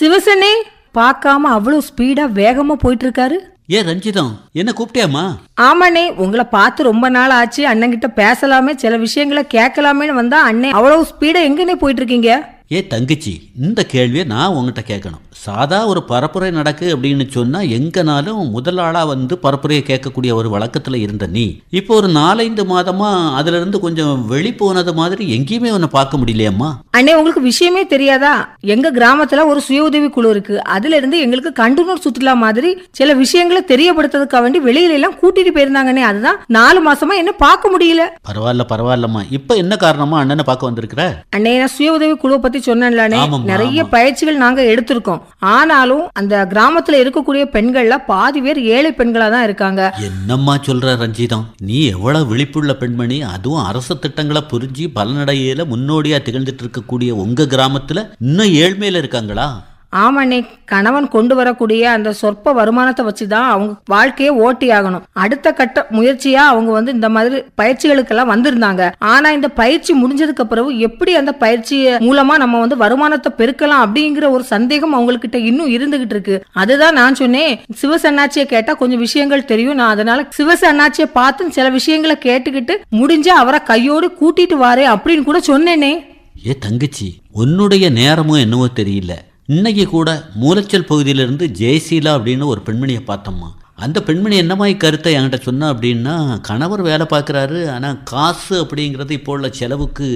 சிவசனே பார்க்காம அவ்வளவு ஸ்பீடா வேகமா போயிட்டு இருக்காரு ஏ ரஞ்சிதம்? என்ன கூப்பிட்டியாம்மா? ஆமாண்ணே உங்களை பார்த்து ரொம்ப நாள் ஆச்சு அண்ணன்கிட்ட பேசலாமே சில விஷயங்களை கேட்கலாமேன்னு வந்தா அண்ணே அவ்வளவு ஸ்பீடா எங்கன்னே போயிட்டு இருக்கீங்க ஏ தங்கச்சி இந்த கேள்வியை நான் உங்ககிட்ட கேட்கணும். சாதா ஒரு பரப்புரை நடக்கு அப்படின்னு சொன்னா எங்கனாலும் முதல் ஆளா வந்து பரப்புரையை கேட்கக்கூடிய ஒரு வழக்கத்துல இருந்த நீ. இப்போ ஒரு நாலஞ்சு மாதமா அதுல இருந்து கொஞ்சம் வெளி போனது மாதிரி எங்கேயுமே உன்னை பார்க்க முடியலையம்மா. அண்ணே உங்களுக்கு விஷயமே தெரியாதா? எங்க கிராமத்துல ஒரு சுய உதவி குழு இருக்கு. அதுல இருந்து எங்களுக்கு கண்டுனூர் சுற்றுலா மாதிரி சில விஷயங்களை தெரியப்படுத்துறதுக்காக வேண்டி வெளியில எல்லாம் கூட்டிட்டு போயிருந்தாங்கண்ணே. அதுதான் நாலு மாசமா என்ன பார்க்க முடியல. பரவாயில்ல பரவாயில்லம்மா. இப்போ என்ன காரணமா அண்ணனை பார்க்க வந்திருக்கிற? அண்ணே நான் சுய உதவி குழுவை பத்தி சொன்னேன்லானே நிறைய. பயிற்சிகள் நாங்க எடுத்திருக்கோம். ஆனாலும் அந்த கிராமத்துல இருக்கக்கூடிய பெண்கள்ல பாதி பேர் ஏழை பெண்களா தான் இருக்காங்க. என்னம்மா சொல்ற ரஞ்சிதம்? நீ எவ்வளவு விழிப்புள்ள பெண்மணி அதுவும் அரசு திட்டங்களை புரிஞ்சு பலனடையில முன்னோடியா திகழ்ந்துட்டு இருக்கக்கூடிய உங்க கிராமத்துல இன்னும் ஏழ்மையில இருக்காங்களா? ஆமாண்ணே கணவன் கொண்டு வரக்கூடிய அந்த சொற்ப வருமானத்தை வச்சு தான் அவங்க வாழ்க்கையை ஓட்டி ஆகணும். அடுத்த கட்ட முயற்சியா அவங்க வந்து இந்த மாதிரி பயிற்சிகளுக்கெல்லாம் வந்திருந்தாங்க. ஆனா இந்த பயிற்சி முடிஞ்சதுக்கு பிறகு எப்படி அந்த பயிற்சி மூலமா நம்ம வந்து வருமானத்தை பெருக்கலாம் அப்படிங்கிற ஒரு சந்தேகம் அவங்கக்கிட்ட இன்னும் இருந்துகிட்டு இருக்கு. அதுதான் நான் சொன்னேன். சிவசன்னாச்சியை கேட்டா கொஞ்சம் விஷயங்கள் தெரியும். நான் அதனால சிவசன்னாச்சியை பார்த்து சில விஷயங்களை கேட்டுக்கிட்டு முடிஞ்சா அவரை கையோடு கூட்டிட்டு வாரே அப்படின்னு கூட சொன்னேனே. ஏ தங்கச்சி உன்னுடைய நேரமும் என்னவோ தெரியல. இன்னைக்கு கூட மூலச்சல் பகுதியிலிருந்து ஜெயசீலா அப்படின்னு ஒரு பெண்மணியை பார்த்தோம்மா. அந்த பெண்மணி என்ன மாதிரி கருத்தை என்கிட்ட சொன்னா அப்படின்னா கணவர் வேலை பார்க்குறாரு ஆனால் காசு அப்படிங்கிறது இப்போ உள்ள செலவுக்கு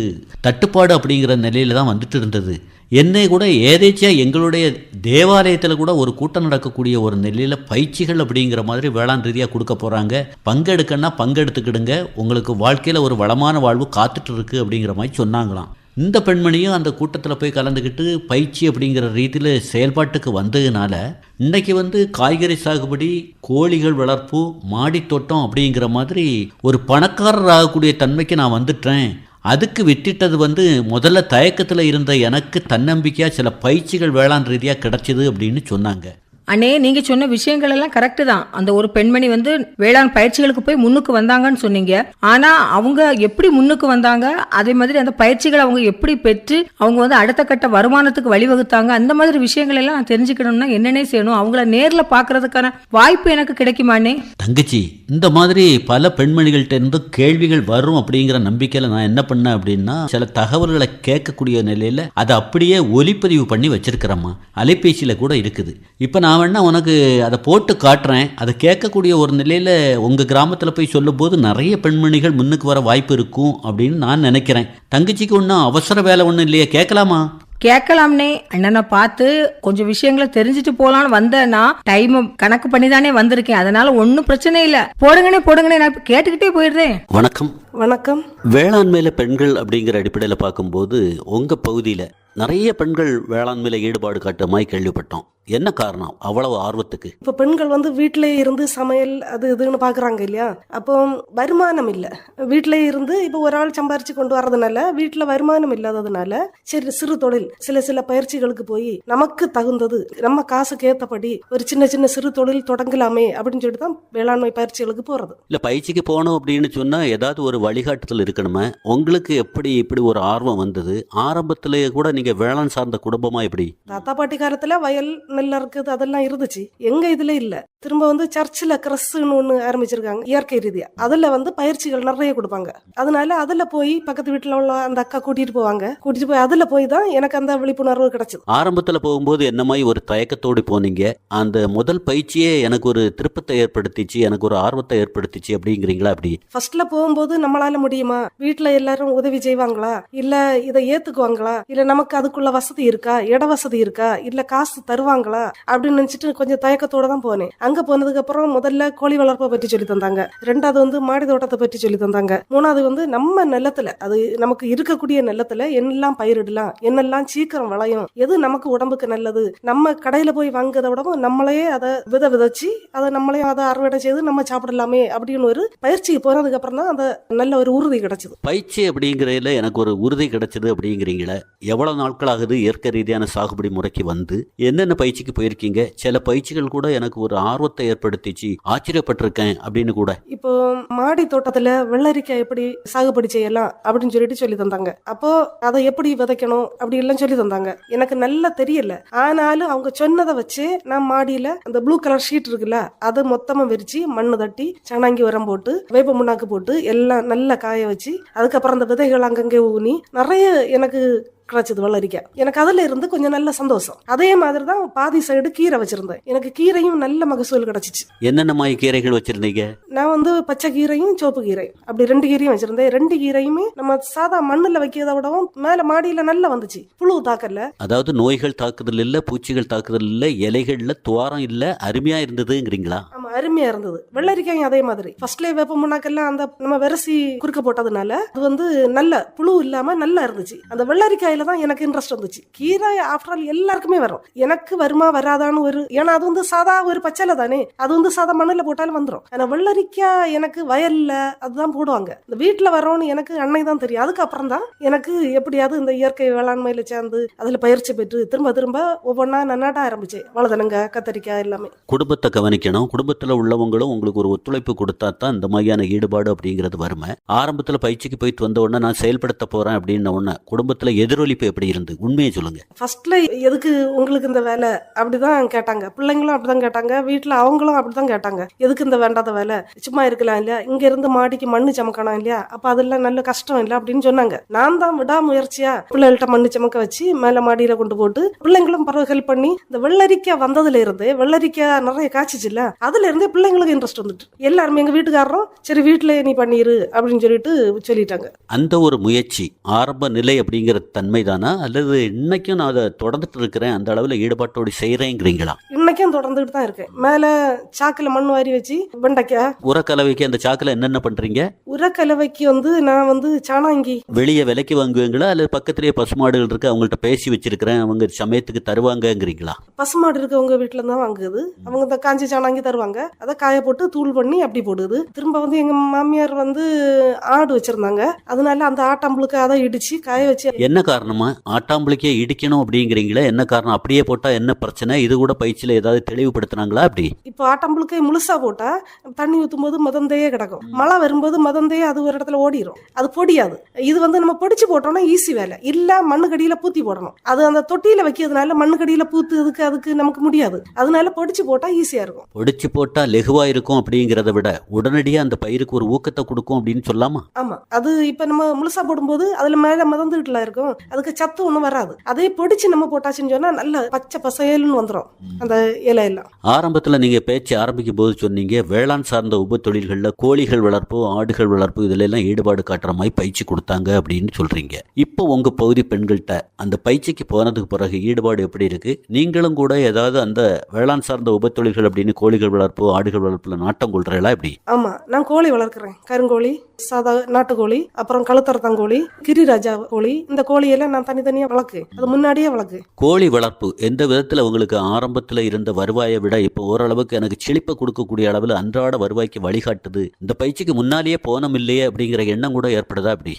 தட்டுப்பாடு அப்படிங்கிற நிலையில தான் வந்துட்டு இருந்தது. என்னை கூட ஏதேச்சியா எங்களுடைய தேவாலயத்தில் கூட ஒரு கூட்டம் நடக்கக்கூடிய ஒரு நிலையில் பயிற்சிகள் அப்படிங்கிற மாதிரி வேளாண் ரீதியாக கொடுக்க போகிறாங்க பங்கெடுக்கன்னா பங்கெடுத்துக்கிடுங்க. உங்களுக்கு வாழ்க்கையில் ஒரு வளமான வாழ்வு காத்துட்டு இருக்கு அப்படிங்கிற மாதிரி சொன்னாங்களாம். இந்த பெண்மணியும் அந்த கூட்டத்தில் போய் கலந்துக்கிட்டு பயிற்சி அப்படிங்கிற ரீதியில் செயல்பாட்டுக்கு வந்ததுனால இன்னைக்கு வந்து காய்கறி சாகுபடி கோழிகள் வளர்ப்பு மாடித்தோட்டம் அப்படிங்கிற மாதிரி ஒரு பணக்காரர் ஆகக்கூடிய தன்மைக்கு நான் வந்துட்டேன். அதுக்கு விட்டுட்டது வந்து முதல்ல தயக்கத்தில் இருந்த எனக்கு தன்னம்பிக்கையாக சில பயிற்சிகள் வேளாண் ரீதியாக கிடைச்சிது அப்படின்னு சொன்னாங்க. அண்ணே நீங்க சொன்ன விஷயங்கள் எல்லாம் கரெக்ட் தான். அந்த ஒரு பெண்மணி வந்து வேளாண் பயிற்சிகளுக்கு போய் முன்னுக்கு வந்தாங்கன்னு சொன்னீங்க. ஆனா அவங்க எப்படி முன்னுக்கு வந்தாங்க? அதே மாதிரி அந்த பயிற்சிகளை அவங்க எப்படி பெற்று அவங்க வந்து அடுத்த கட்ட வருமானத்துக்கு வழிவகுத்தாங்க? அந்த மாதிரி விஷயங்கள் எல்லாம் நான் தெரிஞ்சுக்கணும்னா என்னென்ன செய்யணும்? அவங்கள நேர்ல பாக்குறதுக்கான வாய்ப்பு எனக்கு கிடைக்குமானே தங்கச்சி இந்த மாதிரி பல பெண்மணிகள்ட்ட இருந்து கேள்விகள் வரும் அப்படிங்கிற நம்பிக்கையில நான் என்ன பண்ணேன் அப்படின்னா சில தகவல்களை கேட்கக்கூடிய நிலையில அதை அப்படியே ஒலிப்பதிவு பண்ணி வச்சிருக்கிறேம்மா. அலைபேசியில கூட இருக்குது. இப்போ நான் வேணா உனக்கு அதை போட்டு காட்டுறேன். அதை கேட்கக்கூடிய ஒரு நிலையில் உங்கள் கிராமத்தில் போய் சொல்லும்போது நிறைய பெண்மணிகள் முன்னுக்கு வர வாய்ப்பு இருக்கும் அப்படின்னு நான் நினைக்கிறேன். தங்கச்சிக்கு ஒன்றும் அவசர வேலை ஒன்றும் இல்லையா கேட்கலாமா? கேட்கலாம்னே அண்ணனை பார்த்து கொஞ்சம் விஷயங்களை தெரிஞ்சுட்டு போலான்னு வந்தேன்னா டைம் கணக்கு பண்ணி தானே வந்திருக்கேன். அதனால ஒன்றும் பிரச்சனை இல்லை. போடுங்கண்ணே போடுங்கண்ணே நான் இப்ப கேட்டுக்கிட்டே போயிடுறேன். வணக்கம். வணக்கம். வேளாண்மையில பெண்கள் அப்படிங்கிற அடிப்படையில் பார்க்கும்போது உங்கள் பகுதியில் நிறைய பெண்கள் வேளாண்மையில ஈடுபாடு காட்டுமாய் கேள்விப்பட்டோம். என்ன காரணம் அவ்வளவு ஆர்வத்துக்கு? இப்போ பெண்கள் வந்து வீட்டிலே இருந்து சமையல் அது இதுன்னு பார்க்குறாங்க இல்லையா? அப்போ வருமானம் இல்லை. வீட்டிலே இருந்து இப்போ ஒரு ஆள் சம்பாரிச்சு கொண்டு வர்றதுனால வீட்டில் வருமானம் இல்லாததுனால சரி சிறு தொழில் சில சில பயிற்சிகளுக்கு போய் நமக்கு தகுந்தது நம்ம காசுக்கு ஏற்றபடி ஒரு சின்ன சின்ன சிறு தொழில் தொடங்கலாமே அப்படின்னு சொல்லிட்டு தான் வேளாண்மை பயிற்சிகளுக்கு போகிறது இல்லை பயிற்சிக்கு போகணும் அப்படின்னு சொன்னால் ஏதாவது ஒரு வழிகாட்டுதல் இருக்கணுமே. உங்களுக்கு எப்படி இப்படி ஒரு ஆர்வம் வந்தது? ஆரம்பத்திலேயே கூட நீங்கள் வேளாண் சார்ந்த குடும்பமா எப்படி? தாத்தா பாட்டி காலத்துல வயல் நெல் இருக்குது அதெல்லாம் இருந்துச்சு. எங்க இதுல இல்ல. திரும்ப வந்து சர்ச்சில் கிரஸ்ன்னு ஒன்று ஆரம்பிச்சிருக்காங்க இயற்கை ரீதியா. அதுல வந்து பயிற்சிகள் நிறைய கொடுப்பாங்க. அதனால அதுல போய் பக்கத்து வீட்டுல உள்ள அந்த அக்கா கூட்டிட்டு போவாங்க. கூட்டிட்டு போய் அதுல போய் தான் எனக்கு அந்த விழிப்புணர்வு கிடைச்சது. ஆரம்பத்தில் போகும்போது என்ன மாதிரி ஒரு தயக்கத்தோடு போனீங்க? அந்த முதல் பயிற்சியே எனக்கு ஒரு திருப்பத்தை ஏற்படுத்திச்சு எனக்கு ஒரு ஆர்வத்தை ஏற்படுத்திச்சு அப்படிங்கிறீங்களா அப்படி? ஃபர்ஸ்ட்ல போகும்போது நம்மளால முடியுமா? வீட்டுல எல்லாரும் உதவி செய்வாங்களா? இல்ல இதை ஏத்துக்குவாங்களா? இல்ல நமக்கு அதுக்குள்ள வசதி இருக்கா? இட வசதி இருக்கா? இல்ல காசு தருவாங்களா அப்படின்னு நினைச்சிட்டு கொஞ்சம் தயக்கத்தோட தான் போனேன். அங்க போனதுக்கு அப்புறம் முதல்ல கோழி வளர்ப்பை பற்றி சொல்லி தந்தாங்க. ரெண்டாவது வந்து மாடி தோட்டத்தை பற்றி சொல்லி தந்தாங்க. மூணாவது வந்து நம்ம நிலத்துல அது நமக்கு இருக்கக்கூடிய நிலத்துல என்னெல்லாம் பயிரிடலாம் என்னெல்லாம் சீக்கிரம் விளையும் எது நமக்கு உடம்புக்கு நல்லது நம்ம கடையில போய் வாங்குறத விடவும் நம்மளே அதை வித விதைச்சு அதை நம்மளே அதை அறுவடை செய்து நம்ம சாப்பிடலாமே அப்படின்னு ஒரு பயிற்சிக்கு போனதுக்கு அப்புறம் தான் அந்த நல்ல ஒரு உறுதி கிடைச்சது. பயிற்சி அப்படிங்கிறதுல எனக்கு ஒரு உறுதி கிடைச்சது அப்படிங்கிறீங்களே? எவ்வளவு நாட்கள் ஆகுது இயற்கை ரீதியான சாகுபடி முறைக்கு வந்து என்னென்ன பயிற்சி பயிற்சிக்கு போயிருக்கீங்க. சில பயிற்சிகள் கூட எனக்கு ஒரு ஆர்வத்தை ஏற்படுத்திச்சு. ஆச்சரியப்பட்டிருக்கேன் அப்படின்னு கூட. இப்போ மாடி தோட்டத்துல வெள்ளரிக்காய் எப்படி சாகுபடி செய்யலாம் அப்படின்னு சொல்லிட்டு சொல்லி தந்தாங்க. அப்போ அதை எப்படி விதைக்கணும் அப்படி எல்லாம் சொல்லி தந்தாங்க. எனக்கு நல்லா தெரியல. ஆனாலும் அவங்க சொன்னதை வச்சு நான் மாடியில அந்த ப்ளூ கலர் ஷீட் இருக்குல்ல அதை மொத்தமா விரிச்சு மண்ணு தட்டி சனாங்கி உரம் போட்டு வேப்ப முன்னாக்கு போட்டு எல்லாம் நல்லா காய வச்சு அதுக்கப்புறம் அந்த விதைகள் அங்கங்கே ஊனி நிறைய எனக்கு கிடைச்சது வெள்ளரிக்காய் எனக்கு அதுல இருந்து கொஞ்சம் நல்ல சந்தோஷம். அதே மாதிரி தான் பாதி சைடு கீரை வச்சிருந்தேன். எனக்கு கீரையும் நல்ல மகசூல் கிடைச்சிச்சு. என்னென்ன மாதிரி கீரைகள் வச்சிருந்தீங்க? நான் வந்து பச்சை கீரையும் சிவப்பு கீரை அப்படி ரெண்டு கீரையும் வச்சிருந்தேன். ரெண்டு கீரையுமே நம்ம சாதா மண்ணுல வைக்கிறத விடவும் மேல மாடியில நல்லா வந்துச்சு. புழு தாக்கல அதாவது நோய்கள் தாக்குதல் இல்ல பூச்சிகள் தாக்குதல் இல்ல இலைகள்ல துவாரம் இல்ல அருமையா இருந்ததுங்கிறீங்களா? ஆமா அருமையா இருந்தது. வெள்ளரிக்காயும் அதே மாதிரி. ஃபர்ஸ்ட்லேயே வேப்ப முன்னாக்கெல்லாம் அந்த நம்ம விரசி குறுக்க போட்டதுனால அது வந்து நல்ல புழு இல்லாம நல்லா இருந்துச்சு. அந்த வெள்ளரிக்காயில தான் எனக்கு இன்ட்ரெஸ்ட் வந்துச்சு. கீரை ஆஃப்டர் ஆல் எல்லாருக்குமே வரும். எனக்கு வருமா வராதான்னு ஒரு ஏன்னா அது வந்து சாதா ஒரு பச்சலை தானே? அது வந்து சாதா மண்ணில் போட்டாலும் வந்துடும் ஆனால் வெள்ளரிக்காய் எனக்கு வயலில் அதுதான் போடுவாங்க. இந்த வீட்டில் வரோன்னு எனக்கு அன்னை தான் தெரியும். அதுக்கப்புறம் தான் எனக்கு எப்படியாவது இந்த இயற்கை வேளாண்மையில் சேர்ந்து அதில் பயிற்சி பெற்று திரும்ப திரும்ப ஒவ்வொன்றா நான் நட ஆரம்பிச்சேன் வளதனங்க கத்தரிக்காய் எல்லாமே. குடும்பத்தை கவனிக்கணும். குடும்பத்தில் உள்ளவங்களும் உங்களுக்கு ஒரு ஒத்துழைப்பு கொடுத்தா தான் இந்த மாதிரியான ஈடுபாடு அப்படிங்கிறது வருமே. ஆரம்பத்தில் பயிற்சிக்கு போயிட்டு வந்த உடனே நான் செயல்படுத்த போகிறேன் அப்படின்ன உடனே குடும்பத்தில் எதிர் எதிரொலிப்பு எப்படி இருந்து? உண்மையை சொல்லுங்க. ஃபர்ஸ்ட்ல எதுக்கு உங்களுக்கு இந்த வேலை? அப்படிதான் கேட்டாங்க. பிள்ளைங்களும் அப்படிதான் கேட்டாங்க. வீட்டுல அவங்களும் அப்படிதான் கேட்டாங்க. எதுக்கு இந்த வேண்டாத வேலை? சும்மா இருக்கலாம் இல்லையா? இங்க இருந்து மாடிக்கு மண்ணு சமக்கணும் இல்லையா? அப்ப அதெல்லாம் நல்ல கஷ்டம் இல்லை அப்படின்னு சொன்னாங்க. நான் தான் விடாமுயற்சியா பிள்ளைகள்ட்ட மண்ணு சமக்க வச்சு மேல மாடியில கொண்டு போட்டு பிள்ளைங்களும் பரவ ஹெல்ப் பண்ணி இந்த வெள்ளரிக்காய் வந்ததுல இருந்து வெள்ளரிக்காய் நிறைய காய்ச்சிச்சுல்ல? அதுல இருந்தே பிள்ளைங்களுக்கு இன்ட்ரெஸ்ட் வந்துட்டு. எல்லாருமே எங்க வீட்டுக்காரரும் சரி வீட்டுல நீ பண்ணிரு அப்படின்னு சொல்லிட்டு சொல்லிட்டாங்க. அந்த ஒரு முயற்சி ஆரம்ப நிலை அப்படிங்கிற தன்மை தானா அல்லது இன்னைக்கும் நான் அதை தொடர்ந்துட்டு இருக்கிறேன் அந்த அளவில் ஈடுபாட்டோடு செய்கிறேங்கிறீங்களா இன்னைக்கும் தொடர்ந்துட்டு தான் இருக்கேன் மேல சாக்குல மண் வாரி வச்சு வெண்டைக்காய். உரக்கலவைக்கு அந்த சாக்கில் என்னென்ன பண்ணுறீங்க உரக்கலவைக்கு வந்து நான் வந்து சாணாங்கி. வெளியே விலைக்கு வாங்குவீங்களா? அல்லது பக்கத்துலேயே பசுமாடுகள் இருக்கு அவங்கள்ட்ட பேசி வச்சிருக்கிறேன் அவங்க சமயத்துக்கு தருவாங்கங்கிறீங்களா? பசுமாடு இருக்கவங்க வீட்டுல தான் வாங்குது. அவங்க இந்த காஞ்சி சாணாங்கி தருவாங்க. அதை காய போட்டு தூள் பண்ணி அப்படி போடுது. திரும்ப வந்து எங்க மாமியார் வந்து ஆடு வச்சிருந்தாங்க. அதனால அந்த ஆட்டாம்புழுக்கு அதை இடிச்சு காய வச்சு என்ன காரணமா? ஆட்டாம்புளிக்கே இடிக்கணும் அப்படிங்கிறீங்களா? என்ன காரணம்? அப்படியே போட்டால் என்ன பிரச்சனை? இது கூட பயிற்சியில் ஏதாவது தெளிவுபடுத்துனாங்களா அப்படி? இப்போ ஆட்டாம்புழுக்கை முழுசா போட்டா தண்ணி ஊத்தும் போது மதந்தையே கிடக்கும். மழை வரும்போது மதந்தையே அது ஒரு இடத்துல ஓடிரும். அது பொடியாது. இது வந்து நம்ம பொடிச்சு போட்டோம்னா ஈஸி வேலை. இல்ல மண்ணுக்கடியில பூத்தி போடணும். அது அந்த தொட்டியில வைக்கிறதுனால மண்ணுக்கடியில பூத்துறதுக்கு அதுக்கு நமக்கு முடியாது. அதனால பொடிச்சு போட்டா ஈஸியா இருக்கும். ஒடிச்சு போட்டால் லெகுவாக இருக்கும் அப்படிங்கிறத விட உடனடியாக அந்த பயிருக்கு ஒரு ஊக்கத்தை கொடுக்கும் அப்படின்னு சொல்லாமா? ஆமா. அது இப்ப நம்ம முழுசா போடும்போது அதுல மேல மதந்துகிட்டுல இருக்கும். அதுக்கு சத்து ஒண்ணும் வராது. அதே பொடிச்சு நம்ம போட்டாச்சுன்னு சொன்னா நல்ல பச்சை பசையல்னு வந்துரும். அந்த இலை எல்லாம் ஆரம்பத்தில் நீங்கள் பேச்சு ஆரம்பிக்கும் போது சொன்னீங்க வேளாண் சார்ந்த உப தொழில்களில் கோழிகள் வளர்ப்பு ஆடுகள் வளர்ப்பு இதுல எல்லாம் ஈடுபாடு காட்டுற மாதிரி பயிற்சி கொடுத்தாங்க அப்படின்னு சொல்றீங்க. இப்போ உங்க பகுதி பெண்கள்கிட்ட அந்த பயிற்சிக்கு போனதுக்கு பிறகு ஈடுபாடு எப்படி இருக்கு? நீங்களும் கூட ஏதாவது அந்த வேளாண் சார்ந்த உப தொழில்கள் அப்படின்னு கோழிகள் வளர்ப்பு ஆடுகள் வளர்ப்புல நாட்டம் கொள்றீங்களா எப்படி? ஆமா நான் கோழி வளர்க்குறேன். கருங்கோழி சாதா நாட்டுக்கோழி அப்புறம் கழுத்தரத்தங்கோழி கிரிராஜா கோழி இந்த கோழியெல்லாம் நான் தனித்தனியா வளர்க்கு அது முன்னாடியே வளர்க்கு கோழி வளர்ப்பு எந்த விதத்தில் உங்களுக்கு ஆரம்பத்தில் இருந்த வருவாயை விட இப்போ ஓரளவுக்கு எனக்கு செழிப்பை கொடுக்கக்கூடிய அளவில் அன்றாட வருவாய்க்கு வழிகாட்டுது. இந்த பயிற்சிக்கு முன்னாலேயே போனோம் இல்லையே அப்படிங்கிற எண்ணம் கூட ஏற்படுதா அப்படி?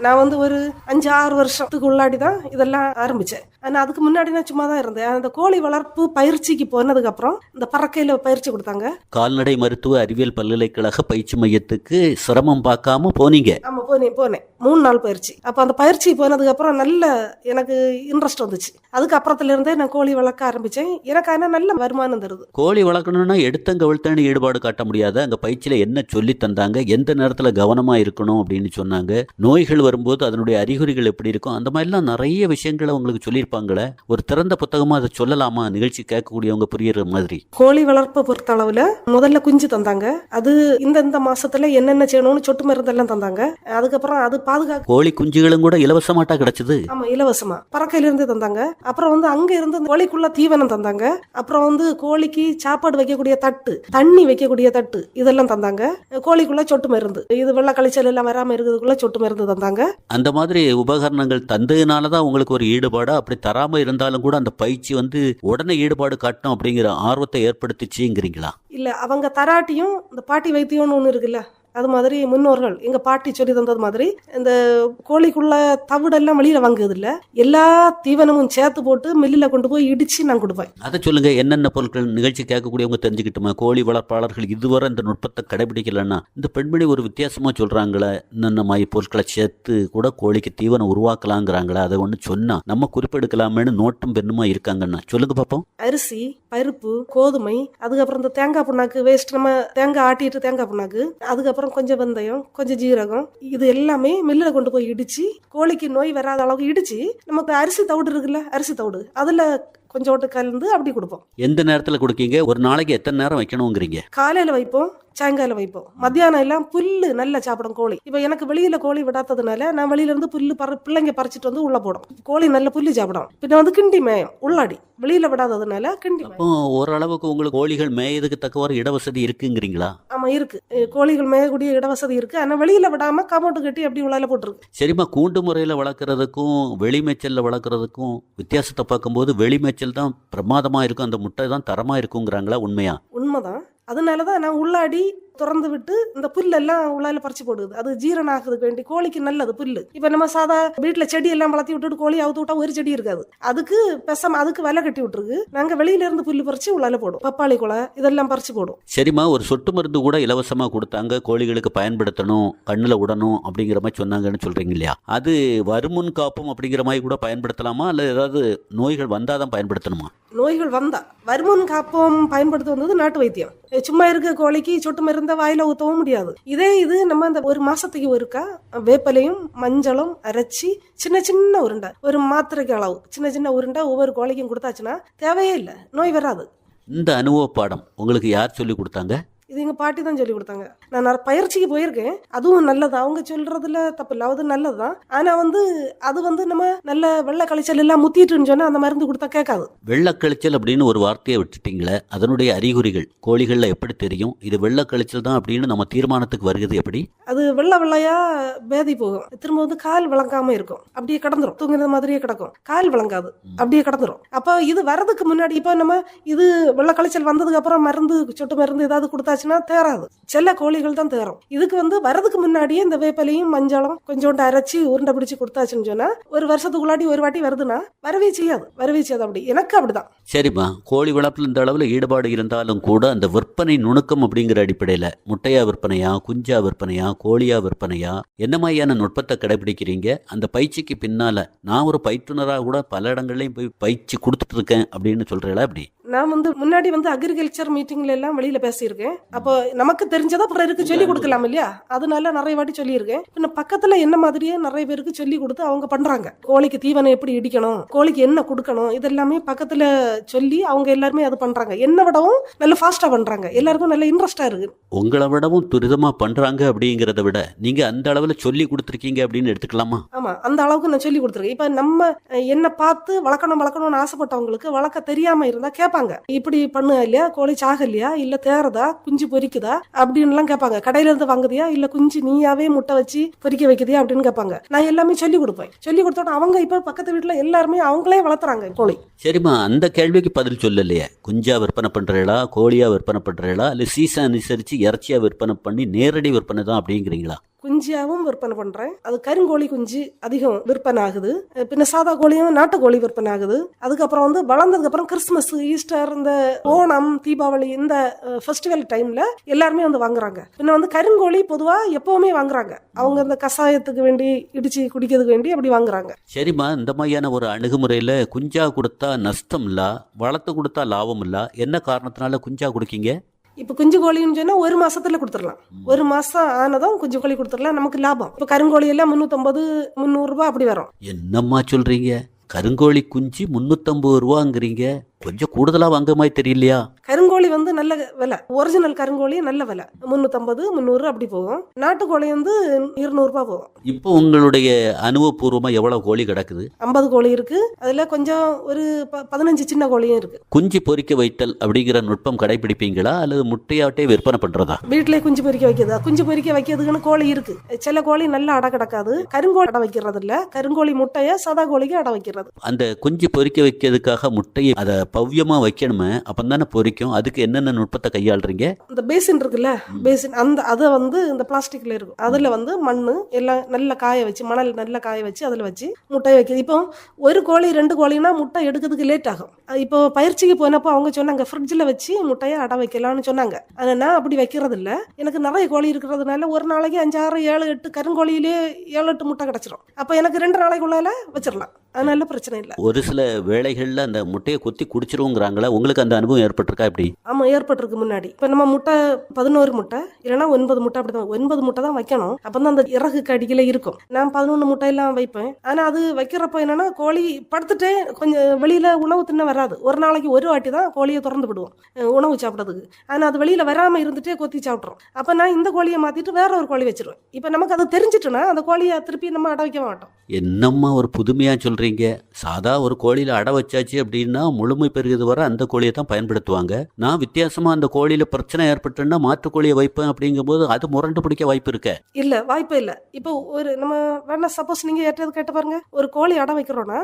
நான் வந்து ஒரு அஞ்சு ஆறு வருஷத்துக்கு உள்ளாடி தான் இதெல்லாம் ஆரம்பிச்சேன். ஆனா அதுக்கு முன்னாடி நான் சும்மா தான் இருந்தேன். அந்த கோழி வளர்ப்பு பயிற்சிக்கு போனதுக்கு அப்புறம் இந்த பறக்கையில பயிற்சி கொடுத்தாங்க. கால்நடை மருத்துவ அறிவியல் பல்கலைக்கழக பயிற்சி மையத்துக்கு சிரமம் பார்க்காம போனீங்க. ஆமா போனேன் போனேன். மூணு நாள் பயிற்சி. அப்ப அந்த பயிற்சி போனதுக்கு அப்புறம் நல்ல எனக்கு இன்ட்ரெஸ்ட் வந்துச்சு. அதுக்கு அப்புறத்துல இருந்தே நான் கோழி வளர்க்க ஆரம்பிச்சேன். எனக்கு ஆனா நல்ல வருமானம் தருது. கோழி வளர்க்கணும்னா எடுத்தங்க கவிழ்த்தன்னு ஈடுபாடு காட்ட முடியாத. அந்த பயிற்சியில என்ன சொல்லி தந்தாங்க? எந்த நேரத்துல கவனமா இருக்கணும் அப்படின்னு சொன்னாங்க. நோய்கள் வரும்போது அதனுடைய அறிகுறிகள் எப்படி இருக்கும்? அந்த மாதிரிலாம் நிறைய விஷயங்களை உங்களுக்கு சொல்லியிருப்பாங்களே. ஒரு திறந்த புத்தகமா அதை சொல்லலாமா? நிகழ்ச்சி கேட்கக்கூடியவங்க புரியுற மாதிரி. கோழி வளர்ப்பை பொறுத்த அளவுல முதல்ல குஞ்சு தந்தாங்க. அது இந்த இந்த மாசத்துல என்னென்ன செய்யணும்னு சொட்டு மருந்தெல்லாம் தந்தாங்க. அதுக்கப்புறம் அது பாதுகாக்க கோழி குஞ்சுகளும் கூட இலவசமாட்டா கிடைச்சது? ஆமா இலவசமா. பறக்கையில இருந்து தந்தாங்க. அப்புறம் வந்து அங்க இருந்து கோழிக்குள்ள தீவனம் தந்தாங்க. அப்புறம் வந்து கோழிக்கு சாப்பாடு வைக்கக்கூடிய தட்டு தண்ணி வைக்கக்கூடிய தட்டு இதெல்லாம் தந்தாங்க. கோழிக்குள்ள சொட்டு மருந்து. இது வெள்ள கழிச்சல் எல்லாம் வராம இருக்கிறதுக்குள்ள சொட்டு மருந்து தந்தாங்க. அந்த மாதிரி உபகரணங்கள் தந்ததுனால தான் உங்களுக்கு ஒரு ஈடுபாடு? அப்படி தராம இருந்தாலும் கூட அந்த பயிற்சி வந்து உடனே ஈடுபாடு காட்டணும் அப்படிங்கிற ஆர்வத்தை ஏற்படுத்திச்சுங்கிறீங்களா? இல்ல அவங்க தராட்டியும் இந்த பாட்டி வைத்தியம்னு ஒண்ணு இருக்குல்ல. அது மாதிரி முன்னோர்கள் எங்க பாட்டி சொல்லி தந்தது மாதிரி இந்த கோழிக்குள்ள தவிடெல்லாம் வெளியில வாங்குறது இல்ல எல்லா தீவனமும் சேர்த்து போட்டு மில்லில கொண்டு போய் இடிச்சு நான் கொடுப்பேன். அதை சொல்லுங்க என்னென்ன பொருட்கள் நிகழ்ச்சி கேட்கக்கூடியவங்க தெரிஞ்சுக்கிட்டுமா? கோழி வளர்ப்பாளர்கள் இதுவரை இந்த நுட்பத்தை கடைபிடிக்கலன்னா இந்த பெண்மணி ஒரு வித்தியாசமா சொல்றாங்களே என்னென்ன மாதிரி பொருட்களை சேர்த்து கூட கோழிக்கு தீவனம் உருவாக்கலாங்கிறாங்களே அதை ஒன்று சொன்னா நம்ம குறிப்பெடுக்கலாமேன்னு நோட்டும் பெண்ணுமா இருக்காங்கன்னா சொல்லுங்க பாப்போம். அரிசி பருப்பு கோதுமை அதுக்கப்புறம் இந்த தேங்காய் புண்ணாக்கு வேஸ்ட் நம்ம தேங்காய் ஆட்டிட்டு தேங்காய் புண்ணாக்கு அதுக்கப்புறம் கொஞ்சம் வெந்தயம் கொஞ்சம் ஜீரகம் இது எல்லாமே மில்லில் கொண்டு போய் இடிச்சு கோழிக்கு நோய் வராத அளவுக்கு இடிச்சு நமக்கு அரிசி தவிடு இருக்குல்ல அரிசி தவிடு அதுல கொஞ்சோண்டு கலந்து அப்படி கொடுப்போம். எந்த நேரத்தில் கொடுக்கீங்க? ஒரு நாளைக்கு எத்தனை நேரம் வைக்கணுங்கிறீங்க? காலையில வைப்போம் சாயங்காலம் வைப்போம். மத்தியானம் எல்லாம் புல்லு நல்லா சாப்பிடும் கோழி. இப்போ எனக்கு வெளியில கோழி விடாததுனால நான் வெளியில இருந்து புல்லு பற பிள்ளைங்க பறிச்சிட்டு வந்து உள்ள போடும். கோழி நல்ல புல்லு சாப்பிடும். பின்ன வந்து கிண்டி மேயும் உள்ளாடி. வெளியில விடாததுனால கிண்டி அப்போ ஓரளவுக்கு உங்களுக்கு கோழிகள் மேயதுக்கு தக்கவாறு இடவசதி இருக்குங்கிறீங்களா? ஆமா இருக்கு. கோழிகள் மேயக்கூடிய இடவசதி இருக்கு. ஆனா வெளியில விடாம காம்பவுண்ட் கட்டி அப்படி உள்ளால போட்டுருக்கு. சரிம்மா கூண்டு முறையில் வளர்க்குறதுக்கும் வெளி மேய்ச்சலில் வளர்க்குறதுக்கும் வித்தியாசத்தை பார்க்கும்போது வெளி மேய்ச்சல் தான் பிரமாதமாக இருக்கும். அந்த முட்டை தான் தரமாக இருக்குங்கிறாங்களா உண்மையா? உண்மைதான். அதனால தான் நான் உள்ளாடி திறந்து விட்டு இந்த புல்லு எல்லாம் உள்ளால பறிச்சு போடுது. அது ஜீரணம் ஆகுதுக்கு வேண்டி கோழிக்கு நல்லது புல்லு. இப்ப நம்ம சாதா வீட்டுல செடி எல்லாம் வளர்த்தி விட்டுட்டு கோழி அவுத்து விட்டா ஒரு செடி இருக்காது. அதுக்கு பெசம் அதுக்கு விலை கட்டி விட்டுருக்கு. நாங்க வெளியில இருந்து புல்லு பறிச்சு உள்ளால போடும் பப்பாளி குலை இதெல்லாம் பறிச்சு போடும் சரிம்மா ஒரு சொட்டு மருந்து கூட இலவசமாக கொடுத்தாங்க. கோழிகளுக்கு பயன்படுத்தணும் கண்ணில் விடணும் அப்படிங்கிற மாதிரி சொன்னாங்கன்னு சொல்கிறீங்க இல்லையா? அது வருமுன் காப்பும் அப்படிங்கிற மாதிரி கூட பயன்படுத்தலாமா? இல்லை ஏதாவது நோய்கள் வந்தால் தான் பயன்படுத்தணுமா? நோய்கள் வந்தா. வருமுன் காப்போம் பயன்படுத்த வந்தது நாட்டு வைத்தியம். சும்மா இருக்க கோழிக்கு சொட்டு மருந்த வாயில ஊற்றவும் முடியாது. இதே இது நம்ம இந்த ஒரு மாசத்துக்கு ஒருக்கா வேப்பலையும் மஞ்சளும் அரைச்சி சின்ன சின்ன உருண்டை ஒரு மாத்திரைக்கு அளவு. சின்ன சின்ன உருண்டை ஒவ்வொரு கோழைக்கும் கொடுத்தாச்சுன்னா தேவையே இல்லை. நோய் வராது. இந்த அனுபவ பாடம் உங்களுக்கு யார் சொல்லி கொடுத்தாங்க? இது எங்க பாட்டி தான் சொல்லி கொடுத்தாங்க. நான் நிறைய பயிற்சிக்கு போயிருக்கேன். அதுவும் நல்லது? அவங்க சொல்றதுல தப்பு இல்லை. அது நல்லதுதான் ஆனா வந்து அது வந்து நம்ம நல்ல வெள்ளை கழிச்சல் எல்லாம் முத்திட்டுன்னு சொன்னா அந்த மருந்து கொடுத்தா கேட்காது. வெள்ளக்கழிச்சல் அப்படின்னு ஒரு வார்த்தையை விட்டுட்டீங்களே அதனுடைய அறிகுறிகள் கோழிகளில் எப்படி தெரியும்? இது வெள்ளக்கழிச்சல் தான் அப்படின்னு நம்ம தீர்மானத்துக்கு வருகிறது எப்படி? அது வெள்ளை வெள்ளையா பேதி போகும். திரும்ப வந்து கால் விளங்காம இருக்கும். அப்படியே கிடந்துரும். தூங்குறது மாதிரியே கிடக்கும். கால் விளங்காது. அப்படியே கிடந்துரும். அப்போ இது வரதுக்கு முன்னாடி இப்போ நம்ம இது வெள்ளை கழிச்சல் வந்ததுக்கு அப்புறம் மருந்து சொட்டு மருந்து ஏதாவது கொடுத்தாச்சுன்னா தேராது செல்ல கோழிகள் தான் தேரும் இதுக்கு வந்து வரதுக்கு முன்னாடியே இந்த வேப்பலையும் மஞ்சளும் கொஞ்சோண்டு அரைச்சி உருண்டை பிடிச்சி கொடுத்தாச்சுன்னு சொன்னா ஒரு வருஷத்துக்குள்ளாடி ஒரு வாட்டி வருதுன்னா வரவே செய்யாது. வரவே செய்யாது அப்படி. எனக்கு அப்படிதான். சரிம்மா. கோழி வளர்ப்பில் இந்த அளவில் ஈடுபாடு இருந்தாலும் கூட அந்த விற்பனை நுணுக்கம் அப்படிங்கிற அடிப்படையில் முட்டையா விற்பனையா குஞ்சா விற்பனையா கோழியா விற்பனையா என்ன மாதிரியான நுட்பத்தை கடைபிடிக்கிறீங்க? அந்த பயிற்சிக்கு பின்னால நான் ஒரு பயிற்றுனராக கூட பல இடங்கள்லையும் போய் பயிற்சி கொடுத்துட்டு இருக்கேன் அப்படின்னு சொல்றீங்களா அப்படி நான் வந்து முன்னாடி வந்து அக்ரிகல்ச்சர் மீட்டிங்ல எல்லாம் வெளியில பேசியிருக்கேன். அப்போ நமக்கு தெரிஞ்சதா பிறருக்கு சொல்லி கொடுக்கலாம் இல்லையா? அதனால நிறைய வாட்டி சொல்லியிருக்கேன். பின்ன பக்கத்துல என்ன மாதிரியே நிறைய பேருக்கு சொல்லி கொடுத்து அவங்க பண்றாங்க. கோழிக்கு தீவனம் எப்படி இடிக்கணும் கோழிக்கு என்ன கொடுக்கணும் இதெல்லாமே பக்கத்துல சொல்லி அவங்க எல்லாருமே அது பண்றாங்க. என்ன விடவும் நல்ல ஃபாஸ்டா பண்றாங்க. எல்லாருக்கும் நல்ல இன்ட்ரெஸ்டா இருக்கு. உங்களை விடவும் துரிதமாக பண்ணுறாங்க அப்படிங்கிறத விட நீங்கள் அந்த அளவில் சொல்லி கொடுத்துருக்கீங்க அப்படின்னு எடுத்துக்கலாமா? ஆமா அந்த அளவுக்கு நான் சொல்லி கொடுத்துருக்கேன். இப்ப நம்ம என்ன பார்த்து வளர்க்கணும் வளர்க்கணும்னு ஆசைப்பட்டவங்களுக்கு வளர்க்க தெரியாம இருந்தா கேட்பாங்க. இப்படி பண்ணு இல்லையா? கோழி சாக இல்லையா இல்ல தேறதா? குஞ்சு குஞ்சு அப்படின்னு எல்லாம் கேட்பாங்க. கடையில இருந்து வாங்குதியா? இல்ல குஞ்சு நீயாவே முட்டை வச்சு பொறிக்க வைக்குதியா? அப்படின்னு கேட்பாங்க. நான் எல்லாமே சொல்லி கொடுப்பேன். சொல்லி கொடுத்தோட அவங்க இப்ப பக்கத்து வீட்டுல எல்லாருமே அவங்களே வளர்த்துறாங்க கோழி. சரிம்மா அந்த கேள்விக்கு பதில் சொல்லலையே. குஞ்சா விற்பனை பண்றீங்களா கோழியா விற்பனை பண்றீங்களா இல்லை சீசன் அனுசரித்து இறைச்சியாக விற்பனை பண்ணி நேரடி விற்பனை தான் அப்படிங்கிறீங்களா? குஞ்சியாகவும் விற்பனை பண்ணுறேன் அது கருங்கோழி குஞ்சு அதிகம் விற்பனை ஆகுது பின்ன சாதா கோழியும் நாட்டுக்கோழி விற்பனை ஆகுது அதுக்கப்புறம் வந்து வளர்ந்ததுக்கப்புறம் கிறிஸ்மஸ் ஈஸ்டர் இந்த ஓணம் தீபாவளி இந்த ஃபெஸ்டிவல் டைமில் எல்லாருமே வந்து வாங்குறாங்க. பின்ன வந்து கருங்கோழி பொதுவாக எப்போவுமே வாங்குறாங்க. அவங்க இந்த கஷாயத்துக்கு வேண்டி இடிச்சு குடிக்கிறதுக்கு வேண்டி அப்படி வாங்குறாங்க. சரிம்மா இந்த மாதிரியான ஒரு அணுகுமுறையில் குஞ்சா கொடுத்தா நஷ்டம் இல்லை வளர்த்து கொடுத்தா லாபம் இல்லை என்ன காரணத்தினால குஞ்சா கொடுக்கீங்க? இப்ப குஞ்சு கோழின்னு சொன்னா ஒரு மாசத்துல கொடுத்துடலாம். ஒரு மாசம் ஆனதும் குஞ்சு கோழி கொடுத்துடலாம் நமக்கு லாபம். இப்ப கருங்கோழி எல்லாம் முன்னூத்தம்பது முந்நூறு ரூபாய் அப்படி வரும். என்னம்மா சொல்றீங்க? கருங்கோழி குஞ்சு முந்நூற்றம்பது ரூபாங்கிறீங்க. கொஞ்சம் கூடுதலாக வாங்க மாதிரி தெரியலையா? கருங்கோழி வந்து நல்ல விலை. ஒரிஜினல் கருங்கோழி நல்ல விலை. முந்நூற்றம்பது முந்நூறு அப்படி போகும். நாட்டுக்கோழி வந்து இருநூறுபா போகும். இப்போ உங்களுடைய அனுபவபூர்வமாக எவ்வளோ கோழி கிடக்குது? ஐம்பது கோழி இருக்கு. அதுல கொஞ்சம் ஒரு ப- பதினஞ்சு சின்ன கோழியும் இருக்கு. குஞ்சு பொரிக்க வைத்தல் அப்படிங்கிற நுட்பம் கடைபிடிப்பீங்களா? அல்லது முட்டையாட்டே விற்பனை பண்ணுறதா வீட்டிலே குஞ்சு பொரிக்க வைக்கிறது? குஞ்சு பொரிக்க வைக்கிறதுக்குன்னு கோழி இருக்கு. சில கோழி நல்லா அடை கிடக்காது. கருங்கோழி அடை வைக்கிறது இல்ல கருங்கோழி முட்டைய சதா கோழிக்கு அடை வைக்கிறது. அந்த குஞ்சு பொரிக்க வைக்கிறதுக்காக முட்டையை அதை பவ்யமா வைக்கணுமே அப்பந்தானே பொரிக்கும். அதுக்கு என்னென்ன நுட்பத்தை கையாளுறீங்க? இந்த பேசின் இருக்குல்ல பேசின் அந்த அதை வந்து இந்த பிளாஸ்டிக்ல இருக்கும். அதுல வந்து மண்ணு எல்லாம் நல்லா காய வச்சு மணல் நல்லா காய வச்சு அதுல வச்சு முட்டை வைக்குது இப்போ ஒரு கோழி ரெண்டு கோழினா முட்டை எடுக்கிறதுக்கு லேட் ஆகும். இப்போ பயிற்சிக்கு போனப்போ அவங்க சொன்னாங்க ஃப்ரிட்ஜில் வச்சு முட்டையை அடை வைக்கலாம்னு சொன்னாங்க. ஆனா நான் அப்படி வைக்கிறது இல்ல எனக்கு நிறைய கோழி இருக்கிறதுனால ஒரு நாளைக்கு அஞ்சாறு ஏழு எட்டு கருங்கோழியிலே ஏழு எட்டு முட்டை கிடைச்சிரும். அப்போ எனக்கு ரெண்டு நாளைக்குள்ளால வச்சிடலாம் அதனால பிரச்சனை இல்லை. ஒரு சில வேளைகள்ல அந்த முட்டையை குத்தி குடிச்சிருவோங்கிறாங்களே உங்களுக்கு அந்த அனுபவம் ஏற்பட்டிருக்கா இப்படி ஆமா ஏற்பட்டிருக்கு முன்னாடி. இப்ப நம்ம முட்டை பதினோரு முட்டை இல்லைன்னா ஒன்பது முட்டை அப்படிதான் ஒன்பது முட்டை தான் வைக்கணும். அப்பதான் அந்த இறகு கடியில இருக்கும். நான் பதினொன்று முட்டையெல்லாம் வைப்பேன். ஆனா அது வைக்கிறப்ப என்னன்னா கோழி படுத்துட்டே கொஞ்சம் வெளியில உணவு தின்ன வராது. ஒரு நாளைக்கு ஒரு வாட்டி தான் கோழியை திறந்து விடுவோம் உணவு சாப்பிட்றதுக்கு. ஆனா அது வெளியில வராம இருந்துட்டே கொத்தி சாப்பிட்றோம் அப்ப நான் இந்த கோழியை மாத்திட்டு வேற ஒரு கோழி வச்சிருவேன். இப்ப நமக்கு அது தெரிஞ்சிட்டுனா அந்த கோழியை திருப்பி நம்ம அடை வைக்க மாட்டோம். என்னம்மா ஒரு புதுமையா சொல்றீங்க? சாதா ஒரு கோழியில அடை வச்சாச்சு அப்படின்னா முழுமை பெறுகிறது வரை அந்த கோழியை தான் பயன்படுத்துவாங்க. நான் வித்தியாசமா அந்த கோழியில பிரச்சனை ஏற்பட்டுன்னா மாற்று கோழியை வைப்பேன் அப்படிங்கும்போது அது முரண்டு பிடிக்க வாய்ப்பு இருக்க. இல்ல வாய்ப்பே இல்ல. இப்போ ஒரு நம்ம வேணா சப்போஸ் நீங்க ஏற்றது கேட்டு பாருங்க. ஒரு கோழி அடை வைக்கிறோம்னா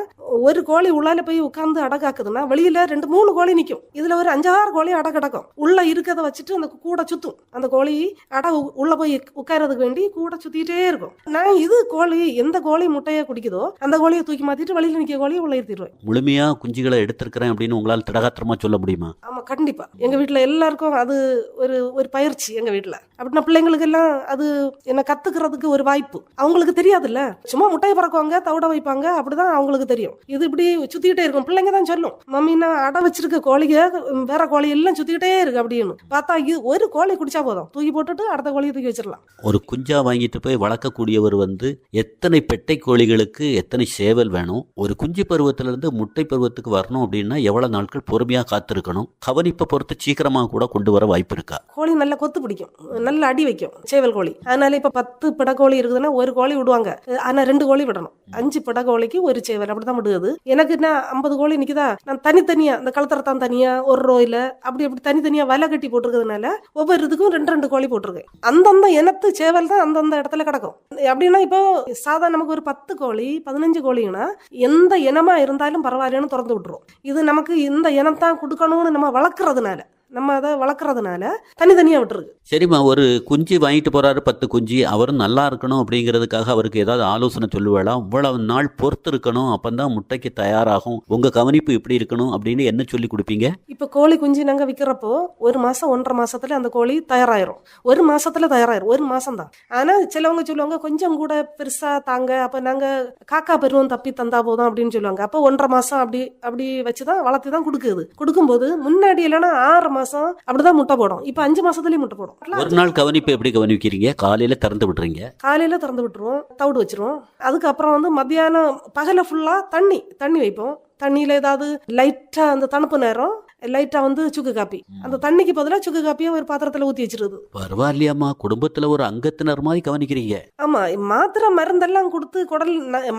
ஒரு கோழி உள்ளால போய் உட்கார்ந்து அடை காக்குதுன்னா வெளியில ரெண்டு மூணு கோழி நிக்கும். இதுல ஒரு அஞ்சாறு கோழி அடை கிடக்கும். உள்ள இருக்கதை வச்சுட்டு அந்த கூட சுத்தும். அந்த கோழி அடை உள்ள போய் உட்கார்றதுக்கு வேண்டி கூட சுத்திட்டே இருக்கும். நான் இது கோழி எந்த கோழி முட்டையை குடிக்குதோ அந்த கோழியை தூக்கி மாத்திட்டு வெளியில நிக்க கோழியை உள்ள ஏத்திடுவேன் முழுமையா குஞ்சுகளை எடுத்திருக்கிறேன் அப்படின்னு உங்களால் திடகாத்திரமா சொல்ல முடியுமா? ஆமா கண்டிப்பா. எங்க வீட்ல எல்லாருக்கும் அது ஒரு ஒரு பயிற்சி எங்க வீட்ல. அப்படின்னா பிள்ளைங்களுக்கு எல்லாம் அது என்ன கத்துக்கிறதுக்கு ஒரு வாய்ப்பு. அவங்களுக்கு தெரியாதுல்ல. சும்மா முட்டையை பறக்குவாங்க தவிட வைப்பாங்க அப்படிதான் அவங்களுக்கு தெரியும். இது இப்படி சுத்திக்கிட்டே இருக்கும். பிள்ளைங்க தான் சொல்லும். மம்மி நான் அடை வச்சிருக்க கோழிக உம், வேற கோழி எல்லாம் சுத்திக்கிட்டே இருக்கு அப்படின்னு. பார்த்தா இது ஒரு கோழி குடிச்சா போதும். தூக்கி போட்டுட்டு அடுத்த கோழியை தூக்கி வச்சிடலாம். ஒரு குஞ்சா வாங்கிட்டு போய் வளர்க்கக்கூடியவர் வந்து எத்தனை பெட்டை கோழிகளுக்கு எத்தனை சேவல் வேணும்? ஒரு குஞ்சு பருவத்திலிருந்து முட்டை பருவத்துக்கு வரணும் அப்படின்னா எவ்வளவு நாட்கள் பொறுமையா காத்திருக்கணும். கவனிப்பை பொறுத்து சீக்கிரமா கூட கொண்டு வர வாய்ப்பு இருக்கா? கோழி நல்லா கொத்து பிடிக்கும். நல்ல அடி வைக்கும். சேவல் கோழி. அதனால இப்ப பத்து பிடக்கோழி இருக்குதுன்னா ஒரு கோழி விடுவாங்க. ஆனா ரெண்டு கோழி விடணும். அஞ்சு பிடக்கோழிக்கு ஒரு சேவல். அப்படிதான் விடுவது எனக்கு நான் ஐம்பது கோழி நிக்குதா? நான் தனித்தனியா இந்த கழுத்தரத்தான் தனியா ஒரு ரோயில அப்படி அப்படி தனித்தனியா வலை கட்டி போட்டிருக்கிறதுனால ஒவ்வொரு இதுக்கும் ரெண்டு ரெண்டு கோழி போட்டிருக்கேன். அந்தந்த இனத்து சேவல் தான் அந்தந்த இடத்துல கிடக்கும். அப்படின்னா இப்போ சாதா நமக்கு ஒரு பத்து கோழி பதினஞ்சு கோழின்னா எந்த இனமா இருந்தாலும் பரவாயில்லன்னு திறந்து விட்டுரும். இது நமக்கு இந்த இனத்தான் கொடுக்கணும்னு நம்ம வளர்க்கறதுனால. நம்ம அதை வளர்க்கறதுனால தனித்தனியா விட்டுருக்கு. சரிம்மா ஒரு குஞ்சு வாங்கிட்டு போறாரு பத்து குஞ்சு. அவரும் நல்லா இருக்கணும் அப்படிங்கிறதுக்காக அவருக்கு ஏதாவது ஆலோசனை சொல்லுவேளா? இவ்வளவு நாள் பொறுத்து இருக்கணும் அப்பந்தான் முட்டைக்கு தயாராகும். உங்க கவனிப்பு இப்படி இருக்கணும் அப்படின்னு என்ன சொல்லி கொடுப்பீங்க? இப்போ கோழி குஞ்சு நாங்க விற்கிறப்போ ஒரு மாசம் ஒன்றரை மாசத்துல அந்த கோழி தயாராயிரும். ஒரு மாசத்துல தயாராயிரும். ஒரு மாசம் தான் ஆனா சிலவங்க சொல்லுவாங்க கொஞ்சம் கூட பெருசா தாங்க. அப்ப நாங்க காக்கா பருவம் தப்பி தந்தா போதும் அப்படின்னு சொல்லுவாங்க. அப்போ ஒன்றரை மாசம் அப்படி அப்படி வச்சுதான் வளர்த்து தான் கொடுக்குது. கொடுக்கும்போது முன்னாடி இல்லைன்னா ஆறு மாசம் அப்படிதான் முட்டை போடும். இப்போ அஞ்சு மாசத்துலயும் முட்டை போடும். ஒரு நாள் கவனிப்பு எப்படி கவனிக்கிறீங்க? காலையில திறந்து விடுறீங்க காலையில திறந்து விட்டுருவோம். தவிடு வச்சிருவோம். அதுக்கப்புறம் வந்து மத்தியானம் பகல ஃபுல்லா தண்ணி தண்ணி வைப்போம். தண்ணியில ஏதாவது லைட்டா அந்த தணுப்பு நேரம் லைட்டா வந்து சுக்கு காப்பி. அந்த தண்ணிக்கு பதிலா சுக்கு காப்பியை ஒரு பாத்திரத்துல ஊத்தி வச்சிருது. பரவாயில்லையாம்மா குடும்பத்துல ஒரு அங்கத்தினர் மாதிரி கவனிக்கிறீங்க. ஆமா மாத்திரை மருந்தெல்லாம் கொடுத்து குடல்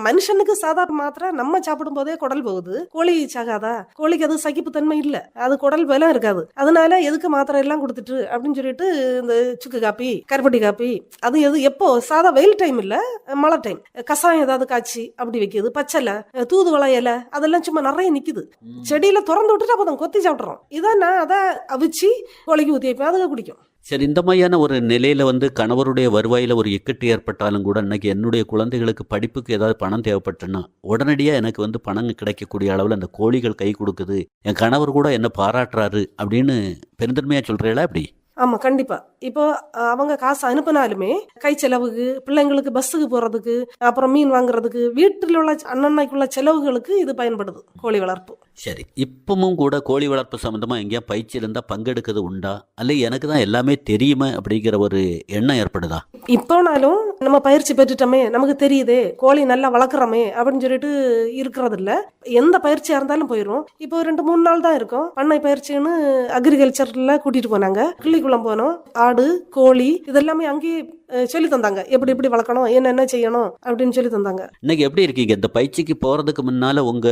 மனுஷனுக்கு சாதாரண மாத்திரை நம்ம சாப்பிடும் போதே குடல் போகுது. கோழி சாகாதா? கோழிக்கு அது சகிப்பு தன்மை இல்ல. அது குடல் பலம் இருக்காது. அதனால எதுக்கு மாத்திரை எல்லாம் கொடுத்துட்டு அப்படின்னு சொல்லிட்டு இந்த சுக்கு காப்பி கருப்பட்டி காப்பி அது எது எப்போ? சாதா வெயில் டைம் இல்ல மழை டைம் கசாயம் ஏதாவது காய்ச்சி அப்படி வைக்கிது பச்சலை தூதுவளை இலை அதெல்லாம் சும்மா நிறைய நிக்குது. செடியில திறந்து விட்டுட்டு அப்போ கொத்தி சாப்பிட்றோம் இதான் நான் அதை அவிச்சு கோழிக்கு ஊத்தி வைப்பேன். அதுக்கு குடிக்கும். சரி இந்த மாதிரியான ஒரு நிலையில வந்து கணவருடைய வருவாயில ஒரு இக்கட்டு ஏற்பட்டாலும் கூட இன்னைக்கு என்னுடைய குழந்தைகளுக்கு படிப்புக்கு ஏதாவது பணம் தேவைப்பட்டுன்னா உடனடியா எனக்கு வந்து பணம் கிடைக்கக்கூடிய அளவில் அந்த கோழிகள் கை கொடுக்குது. என் கணவர் கூட என்ன பாராட்டுறாரு அப்படின்னு பெருந்தன்மையா சொல்றீங்களா அப்படி ஆமா கண்டிப்பா. இப்போ அவங்க காசு அனுப்பினாலுமே கை செலவுக்கு பிள்ளைங்களுக்கு பஸ்ஸுக்கு போறதுக்கு அப்புறம் மீன் வாங்குறதுக்கு வீட்டில் உள்ள அன்னன்னைக்குள்ள செலவுகளுக்கு இது பயன்படுது கோழி வளர்ப்பு. சரி. இப்பவும் கூட கோழி வளர்ப்பு சம்மந்தமாக எங்கேயா பயிற்சி இருந்தால் பங்கெடுக்கிறது உண்டா? அல்ல எனக்கு தான் எல்லாமே தெரியுமே அப்படிங்கிற ஒரு எண்ணம் ஏற்படுதா? இப்போனாலும் நம்ம பயிற்சி பெற்றுட்டோமே நமக்கு தெரியுதே கோழி நல்லா வளர்க்குறோமே அப்படின்னு சொல்லிட்டு இருக்கிறது இல்லை எந்த பயிற்சியாக இருந்தாலும் போயிடும் இப்போ ரெண்டு மூணு நாள் தான் இருக்கும். பண்ணை பயிற்சின்னு அக்ரிகல்ச்சரில் கூட்டிகிட்டு போனாங்க. கிள்ளிக்குளம் போனோம். ஆடு கோழி இதெல்லாமே அங்கேயே சொல்லி தந்தாங்க. எப்படி எப்படி வளர்க்கணும் என்னென்ன செய்யணும் அப்படின்னு சொல்லி தந்தாங்க. இன்னைக்கு எப்படி இருக்கீங்க? இந்த பயிற்சிக்கு போறதுக்கு முன்னால உங்க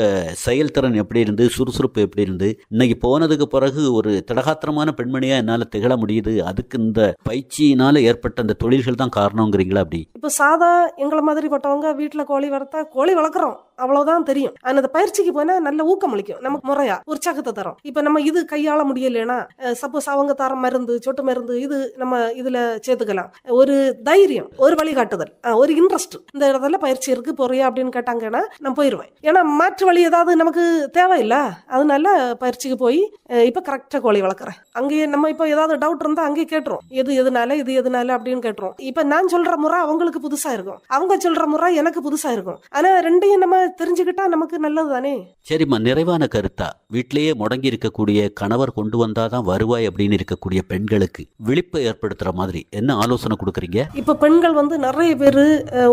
செயல்திறன் எப்படி இருந்து சுறுசுறுப்பு எப்படி இருந்து இன்னைக்கு போனதுக்கு பிறகு ஒரு திடகாத்திரமான பெண்மணியா என்னால திகழ முடியுது? அதுக்கு இந்த பயிற்சியினால ஏற்பட்ட அந்த தொழில்கள் தான் காரணங்கிறீங்களா அப்படி? இப்போ சாதா எங்களை மாதிரி பட்டவங்க வீட்டில் கோழி வளர்த்தா கோழி வளர்க்குறோம். அவ்வளவுதான் தெரியும். ஆனா அந்த பயிற்சிக்கு போனா நல்ல ஊக்கம் அளிக்கும். நமக்கு முறையா உற்சாகத்தை தரும். இப்ப நம்ம இது கையாள முடியலன்னா சப்போஸ் அவங்க தர மருந்து சொட்டு மருந்து இது நம்ம இதுல சேர்த்துக்கலாம். ஒரு தைரியம் ஒரு வழிகாட்டுதல் ஒரு இன்ட்ரெஸ்ட் இந்த இடத்துல பயிற்சி இருக்கு போறியா அப்படின்னு கேட்டாங்கன்னா நான் போயிருவேன். ஏன்னா மாற்று வழி ஏதாவது நமக்கு தேவையில்லை. அதனால பயிற்சிக்கு போய் இப்ப கரெக்டா கோழி வளர்க்குறேன். அங்கேயே நம்ம இப்போ ஏதாவது டவுட் இருந்தா அங்கேயே கேட்டுரும். எது எதுனால இது எதுனால அப்படின்னு கேட்டுரும். இப்ப நான் சொல்ற முறை அவங்களுக்கு புதுசா இருக்கும். அவங்க சொல்ற முறை எனக்கு புதுசா இருக்கும். ஆனா ரெண்டையும் நம்ம தெரிஞ்சுக்கிட்டா நமக்கு நல்லது தானே சரிம்மா நிறைவான கருத்தா. வீட்டிலேயே முடங்கி இருக்கக்கூடிய கணவர் கொண்டு வந்தாதான் வருவாய் அப்படின்னு இருக்கக்கூடிய பெண்களுக்கு விழிப்பை ஏற்படுத்துற மாதிரி. என்ன ஆலோசனை கொடுக்குறீங்க? இப்ப பெண்கள் வந்து நிறைய பேர்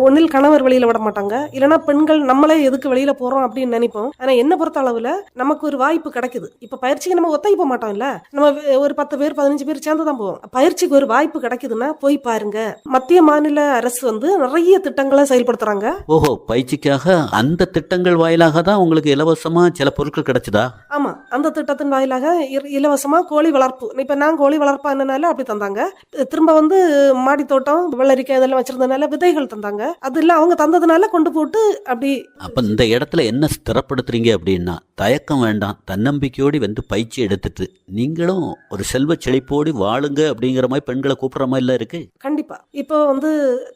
ஒன்னில் கணவர் வெளியில விட மாட்டாங்க. இல்லைன்னா பெண்கள் நம்மளே எதுக்கு வெளியில போறோம் அப்படின்னு நினைப்போம். ஆனா என்ன பொறுத்த அளவுல நமக்கு ஒரு வாய்ப்பு கிடைக்குது. இப்ப பயிற்சிக்கு நம்ம ஒத்தைக்கு போக மாட்டோம் இல்ல நம்ம ஒரு பத்து பேர் பதினஞ்சு பேர் சேர்ந்து தான் போவோம். பயிற்சிக்கு ஒரு வாய்ப்பு கிடைக்குதுன்னா போய் பாருங்க. மத்திய மாநில அரசு வந்து நிறைய திட்டங்களை செயல்படுத்துறாங்க. ஓஹோ பயிற்சிக்காக அந்த திட்டங்கள் வாயிலாக தான் உங்களுக்கு இலவசமா சில பொருட்கள் கிடைச்சதா? ஆமா அந்த திட்டத்தின் வாயிலாக இர- இலவசமா கோழி வளர்ப்பு. இப்ப நான் கோழி வளர்ப்பானனால அப்படி தந்தாங்க. திரும்ப வந்து மாடி தோட்டம் வெள்ளரிக்காய் இதெல்லாம் வச்சிருந்தனால விதைகள் தந்தாங்க. அது இல்ல அவங்க தந்ததுனால கொண்டு போட்டு அப்படி அப்ப இந்த இடத்துல என்ன ஸ்திரப்படுத்துறீங்க அப்படின்னா தயக்கம் வேண்டாம். தன்னம்பிக்கையோடு வந்து பயிற்சி எடுத்துட்டு நீங்களும் ஒரு செல்வ செழிப்போடு வாழுங்க அப்படிங்கிற மாதிரி பெண்களை கூப்பிடுற மாதிரி இருக்கு? கண்டிப்பா. இப்போ வந்து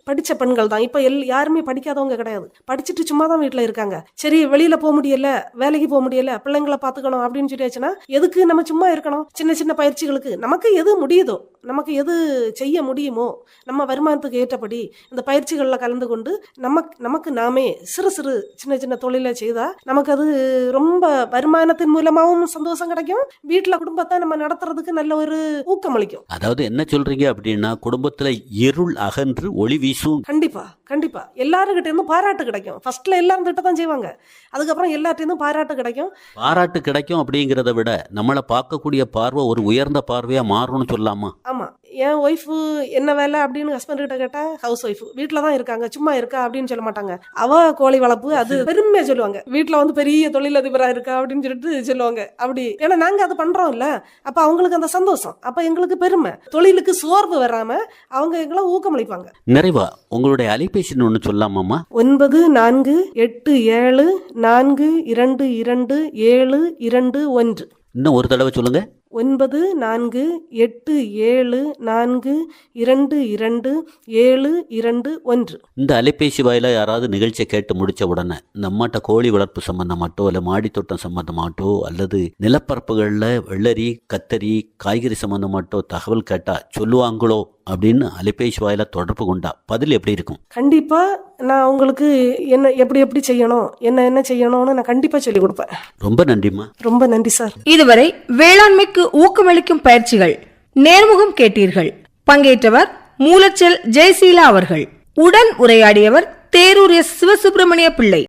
படிச்ச பெண்கள் தான். இப்போ எல் யாருமே படிக்காதவங்க கிடையாது. படிச்சுட்டு சும்மா தான் வீட்டுல இருக்காங்க. சரி வெளியில போக முடியல வேலைக்கு போக முடியல பிள்ளைங்களை பாத்துக்கணும் அப்படின்னு சொல்லியாச்சுன்னா எதுக்கு நம்ம சும்மா இருக்கணும்? சின்ன சின்ன பயிற்சிகளுக்கு. நமக்கு எது முடியுதோ நமக்கு எது செய்ய முடியுமோ நம்ம வருமானத்துக்கு ஏற்றபடி இந்த பயிற்சிகளில் கலந்து கொண்டு நமக்கு நமக்கு நாமே சிறு சிறு சின்ன சின்ன தொழிலை செய்தா நமக்கு அது ரொம்ப வருமானத்தின் மூலமாகவும் சந்தோஷம் கிடைக்கும். வீட்டுல குடும்பத்தை நம்ம நடத்துறதுக்கு நல்ல ஒரு ஊக்கம் அளிக்கும். அதாவது என்ன சொல்றீங்க அப்படின்னா குடும்பத்துல இருள் அகன்று ஒளி வீசும். கண்டிப்பா கண்டிப்பா. எல்லாருக்கிட்ட இருந்தும் பாராட்டு கிடைக்கும். ஃபர்ஸ்ட்ல எல்லாரும் திட்ட தான் செய்வாங்க. அதுக்கப்புறம் எல்லார்ட்டையும் பாராட்டு கிடைக்கும். பாராட்டு கிடைக்கும் அப்படிங்கிறத விட நம்மளை பார்க்கக்கூடிய பார்வை ஒரு உயர்ந்த பார்வையா மாறும்னு சொல்லலாமா? ஆமா. என் ஒய்ஃபு என்ன வேலை அப்படின்னு ஹஸ்பண்ட் கிட்ட கேட்டா ஹவுஸ் ஒய்ஃப் வீட்டில தான் இருக்காங்க. சும்மா இருக்கா அப்படின்னு சொல்ல மாட்டாங்க. அவ கோழி வளர்ப்பு அது பெருமையா சொல்லுவாங்க. வீட்டுல வந்து பெரிய தொழிலதிபரா இருக்கா அப்படின்னு சொல்லிட்டு சொல்லுவாங்க. அப்படி. ஏன்னா நாங்க அதை பண்றோம் இல்ல. அப்ப அவங்களுக்கு அந்த சந்தோஷம். அப்ப எங்களுக்கு பெருமை. தொழிலுக்கு சோர்வு வராம அவங்க எங்களை ஊக்கமளிப்பாங்க. நிறைவா உங்களுடைய அலைபேசி ஒன்று சொல்லாமாம்மா? ஒன்பது நான்கு எட்டு ஏழு நான்கு இரண்டு இரண்டு ஏழு இரண்டு ஒன்று. இன்னும் ஒரு தடவை சொல்லுங்க. ஒன்பது நான்கு எட்டு ஏழு நான்கு இரண்டு இரண்டு ஏழு இரண்டு ஒன்று. இந்த அலைபேசி வாயில யாராவது நிகழ்ச்சியை கேட்டு முடிச்ச உடனே இந்த அம்மாட்ட கோழி வளர்ப்பு சம்பந்தமாட்டோ இல்லை மாடித்தோட்டம் சம்பந்தமாட்டோ அல்லது நிலப்பரப்புகளில் வெள்ளரி கத்தரி காய்கறி சம்பந்தமாட்டோ தகவல் கேட்டா சொல்லுவாங்களோ அப்படின்னு அலைபேசி வாயில தொடர்பு கொண்டா பதில் எப்படி இருக்கும்? கண்டிப்பா நான் உங்களுக்கு என்ன எப்படி எப்படி செய்யணும் என்ன என்ன செய்யணும்னு நான் கண்டிப்பா சொல்லி கொடுப்பேன். ரொம்ப நன்றிம்மா. ரொம்ப நன்றி சார். இதுவரை வேளாண்மைக்கு ஊக்கமளிக்கும் பயிற்சிகள். நேர்முகம் கேட்டீர்கள். பங்கேற்றவர் மூலச்சல் ஜெயசீலா அவர்கள். உடன் உரையாடியவர் தேரூர் எஸ் சிவசுப்பிரமணிய பிள்ளை.